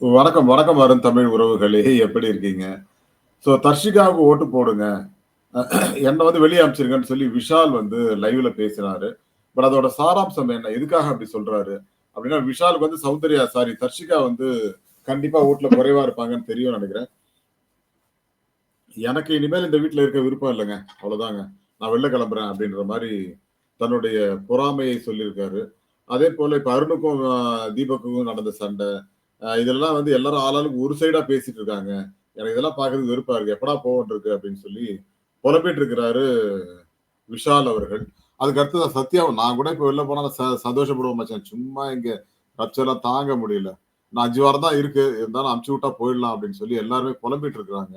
வணக்கம், வணக்கம் வரும் தமிழ் உறவுகளே! எப்படி இருக்கீங்க? ஸோ தர்ஷிகாவுக்கு ஓட்டு போடுங்க. என்னை வந்து வெளியே அனுப்பிச்சிருங்கன்னு சொல்லி விஷால் வந்து லைவ்ல பேசினாரு. பட் அதோட சாராம்சம் என்ன? எதுக்காக அப்படி சொல்றாரு? அப்படின்னா விஷாலுக்கு வந்து சௌந்தர்யா சாரி தர்ஷிகா வந்து கண்டிப்பா ஓட்ல குறைவா இருப்பாங்கன்னு தெரியும் நினைக்கிறேன் எனக்கு இனிமேல் இந்த வீட்டில் இருக்க விருப்பம் இல்லைங்க அவ்வளோதாங்க. நான் வெளில கிளம்புறேன் அப்படின்ற மாதிரி தன்னுடைய பொறாமையை சொல்லியிருக்காரு. அதே போல இப்ப அருணுக்கும் அ தீபக்குக்கும் நடந்த சண்டை. இதெல்லாம் வந்து எல்லாரும் ஆளாளுக்கு ஒரு சைடா பேசிட்டு இருக்காங்க. எனக்கு இதெல்லாம் பார்க்கறதுக்கு வெறுப்பா இருக்கு. எப்படா போவோன்னு இருக்கு அப்படின்னு சொல்லி புலம்பிட்டு இருக்கிறாரு விஷால் அவர்கள். அதுக்கு அடுத்து தான் சத்யாவை நான் கூட இப்ப வெளில போனாலும் ச சந்தோஷப்படுவோம் மச்சான். சும்மா இங்க ரப்சர்லாம் தாங்க முடியல. நான் அஞ்சு வாரம் தான் இருக்கு. இருந்தாலும் அனுப்பிச்சு விட்டா போயிடலாம் அப்படின்னு சொல்லி எல்லாருமே புலம்பிட்டு இருக்கிறாங்க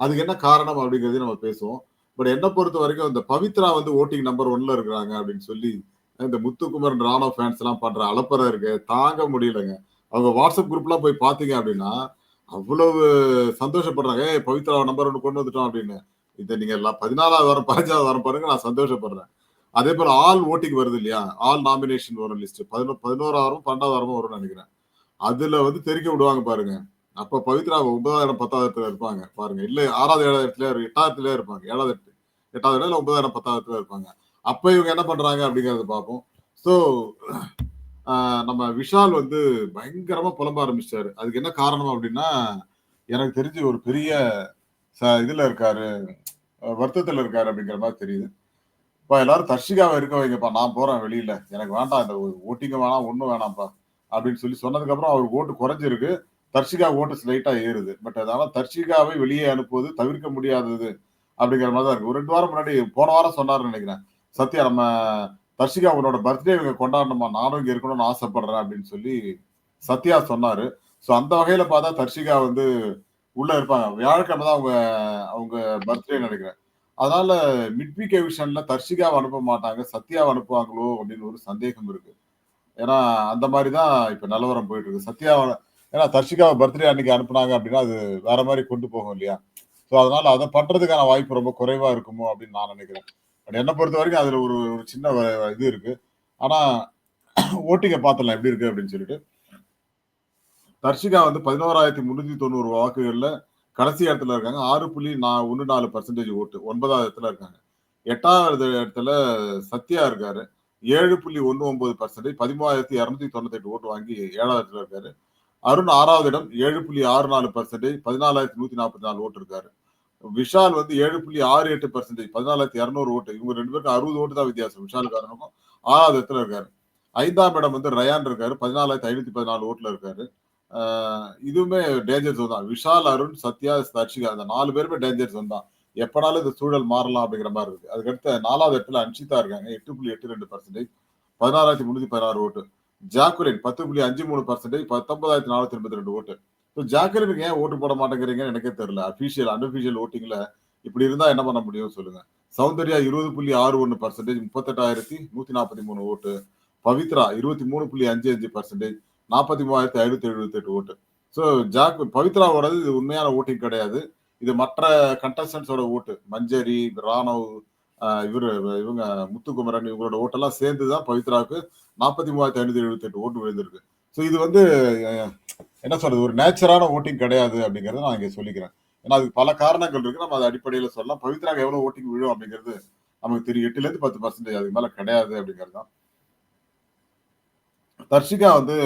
அதுக்கு என்ன காரணம் அப்படிங்கிறதையும் நம்ம பேசுவோம். பட் என்னை பொறுத்த வரைக்கும் இந்த பவித்ரா வந்து ஓட்டிங் நம்பர் ஒன்ல இருக்கிறாங்க அப்படின்னு சொல்லி இந்த முத்துக்குமரன், ராணோ ஃபேன்ஸ் எல்லாம் பண்ற அலப்பறை இருக்கு. தாங்க முடியலங்க. அவங்க வாட்ஸ்அப் குரூப்லாம் போய் பார்த்தீங்க அப்படின்னா, அவ்வளவு சந்தோஷப்படுறாங்க. ஏ பவித்ரா நம்பர் ஒன்று கொண்டு வந்துட்டோம்" அப்படின்னு. இதை நீங்க எல்லாம் 14வது வாரம், 15வது வாரம் பாருங்க நான் சந்தோஷப்படுறேன். அதே போல் ஆல் ஓட்டிக்கு வருது இல்லையா? ஆல் நாமினேஷன் வரும் லிஸ்ட். பதினோ பதினோராயிரம் பன்னெண்டாவது வாரமும் வரும்னு நினைக்கிறேன் அதுல வந்து தெறிக்க விடுவாங்க பாருங்க. அப்ப பவித்ரா 9வது இடம், 10வது இடத்துல இருப்பாங்க. பாருங்க. இல்ல 6வது, 7வது இடத்துலயோ 8வது இருப்பாங்க. 7வது 8வது இடம் இல்லை ஒன்பதாயிரம் பத்தாயிரத்துல இருப்பாங்க. அப்ப இவங்க என்ன பண்றாங்க அப்படிங்கிறத பார்ப்போம். ஸோ நம்ம விஷால் வந்து பயங்கரமா புலம்ப ஆரம்பிச்சுட்டாரு. அதுக்கு என்ன காரணம் அப்படின்னா, எனக்கு தெரிஞ்சு ஒரு பெரிய ச இதுல இருக்காரு. வருத்தத்துல இருக்காரு அப்படிங்கிற மாதிரி தெரியுது. இப்போ எல்லாரும் தர்ஷிகாவை இருக்க வைங்கப்பா. நான் போறேன் வெளியில. எனக்கு வேண்டாம் இந்த ஓட்டிங்க வேணாம், ஒன்றும் வேணாம்ப்பா" அப்படின்னு சொல்லி சொன்னதுக்கப்புறம் அவர் அவருக்கு ஓட்டு குறைஞ்சிருக்கு. தர்ஷிகா ஓட்டு ஸ்லைட்டா ஏறுது. பட் அதனால தர்ஷிகாவை வெளியே அனுப்புவது தவிர்க்க முடியாதது அப்படிங்கிற மாதிரி தான் இருக்கு. ஒரு ரெண்டு வாரம் முன்னாடி போன வாரம் சொன்னாருன்னு நினைக்கிறேன் "சத்யா நம்ம தர்ஷிகா உன்னோட பர்த்டே இவங்க கொண்டாடணுமா. நானும் இங்க இருக்கணும்னு ஆசைப்படுறேன்" அப்படின்னு சொல்லி சத்யா சொன்னாரு. ஸோ அந்த வகையில பார்த்தா தர்ஷிகா வந்து உள்ள இருப்பாங்க. வியாழக்கிழமை தான் அவங்க அவங்க பர்த்டே நினைக்கிறேன் அதனால மிட் வீக் தர்ஷிகாவை அனுப்ப மாட்டாங்க. சத்யாவை அனுப்புவாங்களோ அப்படின்னு ஒரு சந்தேகம் இருக்கு. ஏன்னா அந்த மாதிரி தான் இப்ப நிலவரம் போயிட்டு இருக்கு. சத்யாவை ஏன்னா தர்ஷிகாவை பர்த்டே அன்னைக்கு அனுப்புனாங்க அப்படின்னா, அது வேற மாதிரி கொண்டு போகும் இல்லையா? ஸோ அதனால அதை பண்றதுக்கான வாய்ப்பு ரொம்ப குறைவா இருக்குமோ அப்படின்னு நான் நினைக்கிறேன் பட் என்னை பொறுத்த வரைக்கும் அதில் ஒரு ஒரு சின்ன இது இருக்குது ஆனால் ஓட்டிங்க பார்த்துடலாம் எப்படி இருக்குது அப்படின்னு சொல்லிட்டு தர்ஷிகா வந்து பதினோராயிரத்தி முந்நூற்றி தொண்ணூறு வாக்குகளில் கடைசி இடத்துல இருக்காங்க. ஆறு புள்ளி நா ஒன்று நாலு பர்சன்டேஜ் ஓட்டு ஒன்பதாவது இடத்துல இருக்காங்க. எட்டாவது இடத்துல சத்யா இருக்காரு. ஏழு புள்ளி ஒன்று ஒன்பது பர்சன்டேஜ் பதிமூவாயிரத்தி இரநூத்தி தொண்ணூத்தெட்டு ஓட்டு வாங்கி ஏழாவது இடத்துல இருக்காரு. அருண் ஆறாவது இடம் ஏழு புள்ளி ஆறு நாலு பர்சன்டேஜ் பதினாலாயிரத்தி நூற்றி நாற்பத்தி நாலு ஓட்டு இருக்காரு. விஷால் வந்து ஏழு புள்ளி ஆறு எட்டு பர்சன்டேஜ் பதினாலாயிரத்தி இரநூறு ஓட்டு. இவங்க ரெண்டு பேருக்கும் அறுபது ஓட்டு தான் வித்தியாசம். விஷால் காரணமும் ஆறாவது இடத்துல இருக்காரு. ஐந்தாம் இடம் வந்து ரயான் இருக்காரு. பதினாலாயிரத்தி ஐநூத்தி பதினாலு ஓட்டுல இருக்காரு. இதுவுமே டேஞ்சர் ஜோன் தான். விஷால் அருண் சத்யா தர்ஷிகா அந்த நாலு பேருமே டேஞ்சர் ஜோன் தான். எப்படாலும் இந்த சூழல் மாறலாம் அப்படிங்கிற மாதிரி இருக்கு. அதுக்கடுத்த நாலாவது இடத்துல அன்ஷிதா இருக்காங்க. எட்டு புள்ளி எட்டு ரெண்டு பர்சன்டேஜ் பதினாறாயிரத்தி முன்னூத்தி பதினாறு ஓட்டு. ஜாக்குலின் பத்து புள்ளி அஞ்சு மூணு பர்சன்டேஜ் பத்தொன்பதாயிரத்தி நானூத்தி எண்பத்தி ரெண்டு ஓட்டு. ஸோ ஜாக்கிரதைக்கு ஏன் ஓட்டு போட மாட்டேங்கிறீங்கன்னு எனக்கே தெரியல. அஃபீஷியல் அன்அஃபீஷியல் ஓட்டிங்ல இப்படி இருந்தா என்ன பண்ண முடியும் சொல்லுங்க. சௌந்தர்யா இருபது புள்ளி ஆறு ஒன்று பர்சன்டேஜ் முப்பத்தெட்டாயிரத்தி நூத்தி நாற்பத்தி மூணு ஓட்டு. பவித்ரா இருபத்தி மூணு புள்ளி அஞ்சு அஞ்சு பர்சன்டேஜ் நாற்பத்தி மூவாயிரத்தி ஐநூத்தி எழுபத்தி எட்டு ஓட்டு. ஸோ ஜாக் பவித்ராவோடது இது உண்மையான ஓட்டிங் கிடையாது. இது மற்ற கண்டஸ்டன்ஸோட ஓட்டு. மஞ்சரி ராணவ் இவர் இவங்க முத்துக்குமரன் இவங்களோட ஓட்டெல்லாம் சேர்ந்து தான் பவித்ராவுக்கு நாற்பத்தி மூவாயிரத்தி ஐநூத்தி எழுபத்தி எட்டு ஓட்டு விழுந்திருக்கு. ஸோ இது வந்து என்ன சொல்றது? ஒரு நேச்சரான வோட்டிங் கிடையாது அப்படிங்கிறத நான் இங்க சொல்லிக்கிறேன். ஏன்னா அதுக்கு பல காரணங்கள் இருக்கு. நம்ம அது அடிப்படையில சொல்லலாம். பவித்ராக்கு எவ்வளவு வோட்டிங் விழும் அப்படிங்கிறது நமக்கு தெரியும். 8லேருந்து 10% அதுக்கு மேல கிடையாது அப்படிங்கிறது தான். தர்ஷிகா வந்து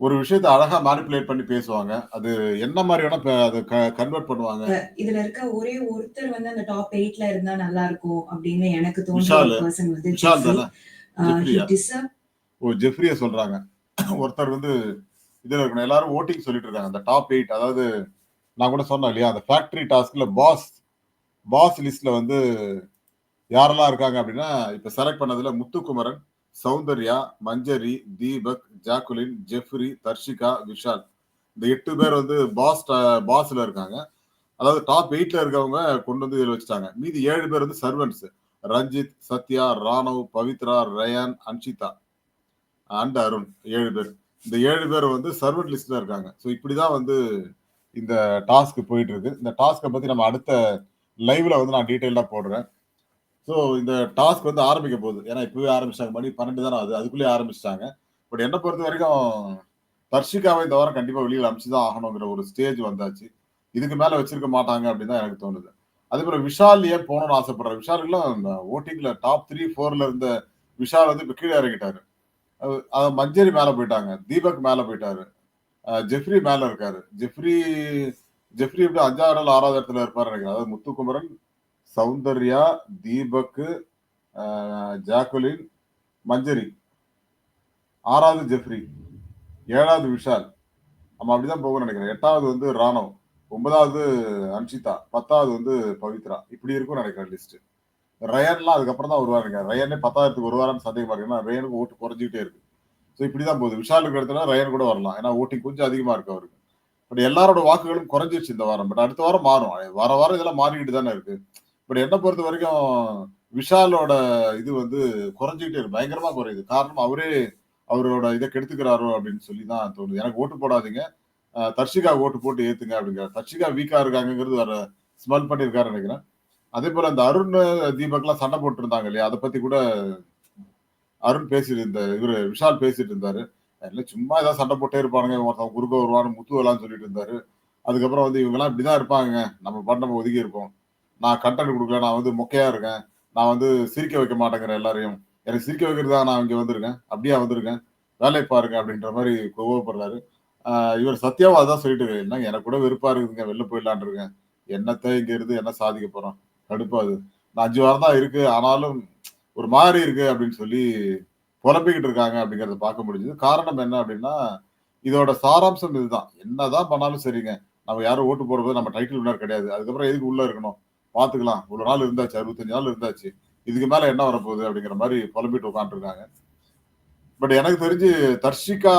ஒரு விஷயத்த அழகா மேனிபுலேட் பண்ணி பேசுவாங்க. அது என்ன மாரி வேணா அத கன்வெர்ட் பண்ணுவாங்க. இதுல இருக்க ஒரே ஒருத்தர் வந்து அந்த டாப் 8ல இருந்தா நல்லா இருக்கும் அப்படின்னு எனக்கு? டிசர்வ் ஓ! ஜெஃப்ரிய சொல்றாங்க. ஒருத்தர் வந்து இதில் இருக்கணும். எல்லாரும் ஓட்டிங் சொல்லிட்டு இருக்காங்க. அந்த டாப் எயிட் அதாவது நான் கூட சொன்னேன் இல்லையா? அந்த ஃபேக்டரி டாஸ்க்ல பாஸ் பாஸ் லிஸ்ட்ல வந்து யாரெல்லாம் இருக்காங்க அப்படின்னா, இப்போ செலக்ட் பண்ணதுல முத்துக்குமரன், சௌந்தர்யா, மஞ்சரி, தீபக், ஜாக்குலின், ஜெஃப்ரி, தர்ஷிகா, விஷால். இந்த எட்டு பேர் வந்து பாஸ் பாஸ்ல இருக்காங்க. அதாவது டாப் எயிட்ல இருக்கவங்க கொண்டு வந்து இதில் வச்சுட்டாங்க. மீதி ஏழு பேர் வந்து சர்வன்ட்ஸ். ரஞ்சித், சத்யா, ராணவ், பவித்ரா, ரயான், அன்ஷிதா அண்ட் அருண் ஏழு பேர். இந்த ஏழு பேர் வந்து சர்வன்ட் லிஸ்ட்ல இருக்காங்க. ஸோ இப்படிதான் வந்து இந்த டாஸ்க் போயிட்டு இருக்கு. இந்த டாஸ்க்கை பத்தி நம்ம அடுத்த லைவ்ல வந்து நான் டீட்டெயிலாக போடுறேன். ஸோ இந்த டாஸ்க் வந்து ஆரம்பிக்க போகுது. ஏன்னா இப்பவே ஆரம்பிச்சிட்டாங்க மணி 12 தானே ஆகுது. அதுக்குள்ளேயே ஆரம்பிச்சிட்டாங்க பட் என்னை பொறுத்த வரைக்கும் தர்ஷிகாவை இந்த வாரம் கண்டிப்பாக வெளியில் அனுப்பிச்சுதான் ஆகணுங்கிற ஒரு ஸ்டேஜ் வந்தாச்சு இதுக்கு மேலே வச்சிருக்க மாட்டாங்க அப்படின்னு தான் எனக்கு தோணுது அதே போல விஷால் ஏன் போகணும்னு ஆசைப்படுறேன் விஷால் எல்லாம் ஓட்டிங்ல டாப் த்ரீ ஃபோர்ல இருந்த விஷால் வந்து இப்போ கீழே இறங்கிட்டாரு அது- மஞ்சரி மேல போயிட்டாங்க. தீபக் மேல போயிட்டாரு. ஜெஃப்ரி மேல இருக்காரு. ஜெஃப்ரி ஜெஃப்ரி எப்படி அஞ்சாவது இடம் ஆறாவது இடத்துல இருப்பாரு நினைக்கிறேன். அதாவது முத்துக்குமரன் சௌந்தர்யா தீபக் ஜாக்குலின் மஞ்சரி. ஆறாவது ஜெஃப்ரி. ஏழாவது விஷால். நம்ம அப்படிதான் போகணும்னு நினைக்கிறேன். எட்டாவது வந்து ராணவ். ஒன்பதாவது அன்ஷிதா. பத்தாவது வந்து பவித்ரா. இப்படி இருக்கும் நினைக்கிறேன் லிஸ்ட் ரயன்லாம் அதுக்கப்புறம் தான் வருவாருங்க ரயனே பத்தாயிரத்துக்கு வருவாரான்னு சந்தேகமா இருக்கு. ஏன்னா ரயனுக்கு ஓட்டு குறைஞ்சிக்கிட்டே இருக்கு. ஸோ இப்படிதான் போகுது. விஷாலுக்கு இடத்துல ரயன் கூட வரலாம். ஏன்னா ஓட்டிங் கொஞ்சம் அதிகமா இருக்கு அவருக்கு. பட் எல்லாரோட வாக்குகளும் குறைஞ்சிருச்சு இந்த வாரம். பட் அடுத்த வாரம் மாறும். வர வாரம் இதெல்லாம் மாறிக்கிட்டு தானே இருக்கு. பட் என்ன பொறுத்த வரைக்கும் விஷாலோட இது வந்து குறைஞ்சிக்கிட்டே இருக்கு. பயங்கரமா குறையுது. காரணம் அவரே அவரோட இதை கெடுத்துக்கிறாரோ அப்படின்னு சொல்லி தான் தோணுது. எனக்கு ஓட்டு போடாதீங்க. தர்ஷிகா ஓட்டு போட்டு ஏத்துங்க அப்படிங்கிற தர்ஷிகா வீக்கா இருக்காங்கிறது வர ஸ்மெல் பண்ணியிருக்காரு நினைக்கிறேன். அதே போல அந்த அருண் தீபக்லாம் சண்டை போட்டிருந்தாங்க இல்லையா அதை பத்தி கூட அருண் பேசிட்டு இருந்த இவரு விஷால் பேசிட்டு இருந்தாரு இல்லை சும்மா ஏதாவது சண்டை போட்டே இருப்பானுங்க. ஒருத்தன் குறுக்க வருவான்னு முத்து வரலான்னு சொல்லிட்டு இருந்தாரு அதுக்கப்புறம் வந்து இவங்கெல்லாம் இப்படிதான் இருப்பாங்க நம்ம பாட்டு நம்ம ஒதுக்கி இருக்கோம் நான் கண்டென்ட் கொடுக்கல நான் வந்து மொக்கையா இருக்கேன். நான் வந்து சிரிக்க வைக்க மாட்டேங்கிறேன் எல்லாரையும். எனக்கு சிரிக்க வைக்கிறதா நான் இங்கே வந்திருக்கேன். அப்படியே வந்திருக்கேன். வேலையை பாருங்க அப்படின்ற மாதிரி கோவப்படுறாரு. இவர் சத்யாவா தான் சொல்லிட்டு இருக்கேன் எனக்கு கூட வெறுப்பா இருக்குதுங்க. வெளில போயிடலான் இருக்கேன். என்னத்தை இங்க இருந்து என்ன சாதிக்க போறோம்? கடுப்பாது அது. நான் அஞ்சு வாரம் தான் இருக்கு. ஆனாலும் ஒரு மாதிரி இருக்கு அப்படின்னு சொல்லி புலம்பிக்கிட்டு இருக்காங்க அப்படிங்கறத பார்க்க முடிஞ்சது. காரணம் என்ன அப்படின்னா இதோட சாராம்சம் இதுதான். என்னதான் பண்ணாலும் சரிங்க. நம்ம யாரும் ஓட்டு போடுறது நம்ம டைட்டில் வினர் கிடையாது. அதுக்கப்புறம் எதுக்கு உள்ள இருக்கணும்? பாத்துக்கலாம் இவ்வளவு நாள் இருந்தாச்சு. அறுபத்தஞ்சு நாள் இருந்தாச்சு. இதுக்கு மேல என்ன வரப்போகுது அப்படிங்கிற மாதிரி புலம்பிட்டு உட்காந்துருக்காங்க பட் எனக்கு தெரிஞ்சு தர்ஷிகா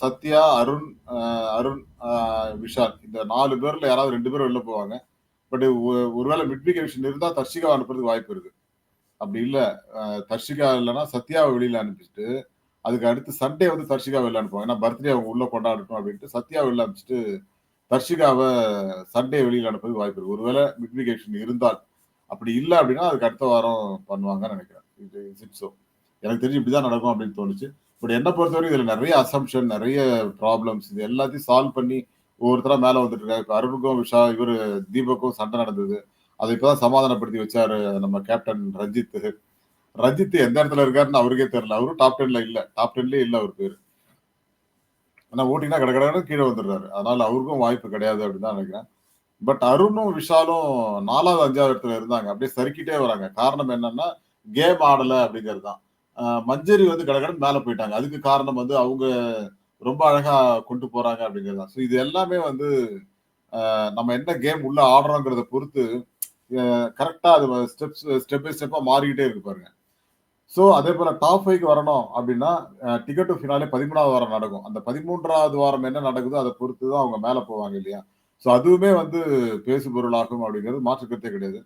சத்யா அருண் அருண் விஷால் இந்த நாலு பேர்ல யாராவது ரெண்டு பேரும் வெளில போவாங்க. பட் ஒருவேளை மிட்விகேஷன் இருந்தா தர்ஷிகா அனுப்புறதுக்கு வாய்ப்பு இருக்கு. அப்படி இல்ல தர்ஷிகா இல்லைன்னா சத்யாவை வெளியில அனுப்பிச்சிட்டு அதுக்கு அடுத்து சண்டே வந்து தர்ஷிகா வெளில அனுப்புவாங்க. ஏன்னா பர்த்டே அவங்க உள்ள கொண்டாடட்டும் அப்படின்ட்டு சத்யா வெளில அனுப்பிச்சிட்டு தர்ஷிகாவை சண்டே வெளியில அனுப்புறதுக்கு வாய்ப்பு இருக்கு. ஒருவேளை மிட்விகேஷன் இருந்தால் அப்படி இல்லை அப்படின்னா அதுக்கு அடுத்த வாரம் பண்ணுவாங்கன்னு நினைக்கிறேன். இது சிப்ஸோ எனக்கு தெரிஞ்சு இப்படிதான் நடக்கும் அப்படின்னு தோணுச்சு. பட் என்ன பொறுத்தவரைக்கும் இதுல நிறைய அசம்ஷன் நிறைய ப்ராப்ளம்ஸ் இது எல்லாத்தையும் சால்வ் பண்ணி ஒவ்வொருத்தரா மேல வந்துட்டு இருக்காரு இப்ப அருணுக்கும் விஷா இவர் தீபக்கும் சண்டை நடந்தது. அதை இப்பதான் சமாதானப்படுத்தி வச்சாரு நம்ம கேப்டன் ரஞ்சித். ரஞ்சித் எந்த இடத்துல இருக்காருன்னு அவருக்கே தெரியல. அவரும் டாப் டென்ல இல்ல. டாப் டென்லயே இல்ல அவர் பேரு. ஆனா ஓட்டினா கடை கடை கீழே வந்துடுறாரு. அதனால அவருக்கும் வாய்ப்பு கிடையாது அப்படின்னு தான் நினைக்கிறேன். பட் அருணும் விஷாலும் நாலாவது அஞ்சாவது இடத்துல இருந்தாங்க. அப்படியே சறுக்கிட்டே வராங்க. காரணம் என்னன்னா கேம் ஆடல அப்படிங்கிறது தான். மஞ்சரி வந்து கடகடன் மேல போயிட்டாங்க. அதுக்கு காரணம் வந்து அவங்க ரொம்ப அழகா கொண்டு போறாங்க அப்படிங்கிறது. தான் ஸோ இது எல்லாமே வந்து நம்ம என்ன கேம் உள்ள ஆடுறோங்கிறத பொறுத்து கரெக்டா அது ஸ்டெப்ஸ் ஸ்டெப் பை ஸ்டெப்பா மாறிக்கிட்டே இருக்கு பாருங்க. ஸோ அதே போல டாப் ஃபைவ்க்கு வரணும் அப்படின்னா டிக்கெட் டு ஃபினாலே பதிமூணாவது வாரம் நடக்கும். அந்த பதிமூன்றாவது வாரம் என்ன நடக்குதோ அதை பொறுத்து தான் அவங்க மேலே போவாங்க இல்லையா? ஸோ அதுவுமே வந்து பேசு பொருளாகும் அப்படிங்கிறது மாற்றுக்கருத்தே கிடையாது.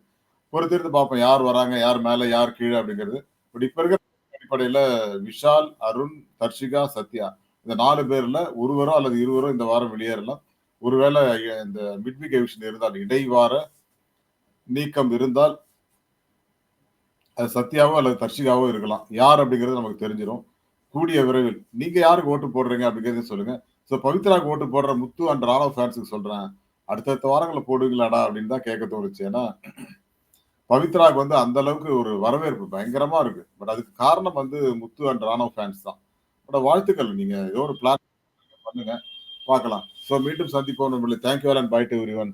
பொறுத்திருந்து பார்ப்போம் யார் வராங்க யார் மேலே யார் கீழே அப்படிங்கிறது. பட் இருக்கிற அடிப்படையில் விஷால் அருண் தர்ஷிகா சத்யா. இந்த நாலு பேர்ல ஒருவரோ அல்லது இருவரோ இந்த வாரம் வெளியேறலாம். ஒருவேளை இந்த மிட்விக் எவிஷன் இருந்தால் இடைவார நீக்கம் இருந்தால் அது சத்யாவோ அல்லது தர்ஷிகாவோ இருக்கலாம். யார் அப்படிங்கிறது நமக்கு தெரிஞ்சிடும் கூடிய விரைவில் நீங்க யாருக்கு ஓட்டு போடுறீங்க அப்படிங்கிறத சொல்லுங்க. ஸோ பவித்ராக்கு ஓட்டு போடுற முத்து அண்ட் ராணவ் ஃபேன்ஸுக்கு சொல்றேன். அடுத்தடுத்த வாரங்களை போடுவீங்களாடா அப்படின்னு தான் கேட்க தோணுச்சு. ஏன்னா பவித்ராக்கு வந்து அந்த அளவுக்கு ஒரு வரவேற்பு பயங்கரமா இருக்கு. பட் அதுக்கு காரணம் வந்து முத்து அண்ட் ராணவ் ஃபேன்ஸ் தான். பட் வாழ்த்துக்கள். நீங்க ஏதோ ஒரு பிளான் பண்ணுங்க. பார்க்கலாம். ஸோ மீண்டும் சந்திப்போம். நம்மளுக்கு thank you and bye to everyone